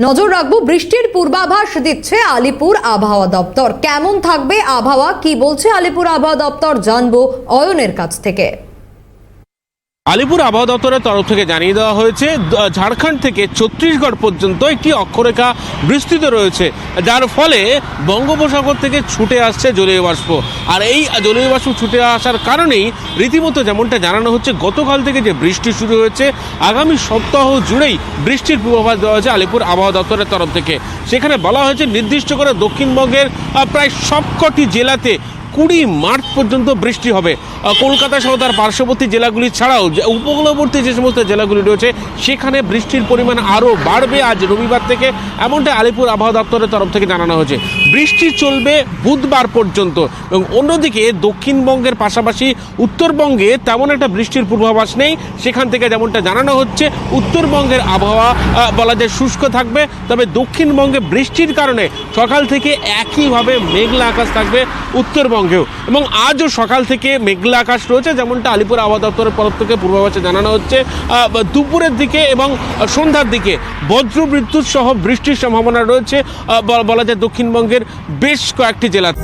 নজর রাখব, বৃষ্টির পূর্বাভাস দিচ্ছে আলিপুর আবহাওয়া দপ্তর। কেমন থাকবে আবহাওয়া? কি বলছে আলিপুর আবহাওয়া দপ্তর? জানব অয়নের কাছ থেকে। আলিপুর আবহাওয়া দপ্তরের তরফ থেকে জানিয়ে দেওয়া হয়েছে ঝাড়খণ্ড থেকে ছত্তিশগড় পর্যন্ত একটি অক্ষরেখা বিস্তৃত রয়েছে, যার ফলে বঙ্গোপসাগর থেকে ছুটে আসছে জলীয় বাষ্প। আর এই জলীয় বাষ্প ছুটে আসার কারণেই রীতিমতো যেমনটা জানানো হচ্ছে, গতকাল থেকে যে বৃষ্টি শুরু হয়েছে, আগামী সপ্তাহ জুড়েই বৃষ্টির পূর্বাভাস দেওয়া হয়েছে আলিপুর আবহাওয়া দপ্তরের তরফ থেকে। সেখানে বলা হয়েছে, নির্দিষ্ট করে দক্ষিণবঙ্গের প্রায় সবকটি জেলাতে কুড়ি মার্চ পর্যন্ত বৃষ্টি হবে। কলকাতা সহ তার পার্শ্ববর্তী জেলাগুলি ছাড়াও উপকূলবর্তী যে সমস্ত জেলাগুলি রয়েছে, সেখানে বৃষ্টির পরিমাণ আরও বাড়বে আজ রবিবার থেকে এমনটা আলিপুর আবহাওয়া দপ্তরের তরফ থেকে জানানো হয়েছে। বৃষ্টি চলবে বুধবার পর্যন্ত এবং অন্যদিকে দক্ষিণবঙ্গের পাশাপাশি উত্তরবঙ্গে তেমন একটা বৃষ্টির পূর্বাভাস নেই। সেখান থেকে যেমনটা জানানো হচ্ছে, উত্তরবঙ্গের আবহাওয়া বলা যায় শুষ্ক থাকবে। তবে দক্ষিণবঙ্গে বৃষ্টির কারণে সকাল থেকে একইভাবে মেঘলা আকাশ থাকবে। উত্তরবঙ্গেও এবং আজও সকাল থেকে মেঘলা আকাশ রয়েছে, যেমনটা আলিপুর আবহাওয়া দপ্তরের তরফ থেকে পূর্বাভাসে জানানো হচ্ছে। দুপুরের দিকে এবং সন্ধ্যার দিকে বজ্র বিদ্যুৎ সহ বৃষ্টির সম্ভাবনা রয়েছে। বলা যায় দক্ষিণবঙ্গের বেশ কয়েকটি জেলাতে।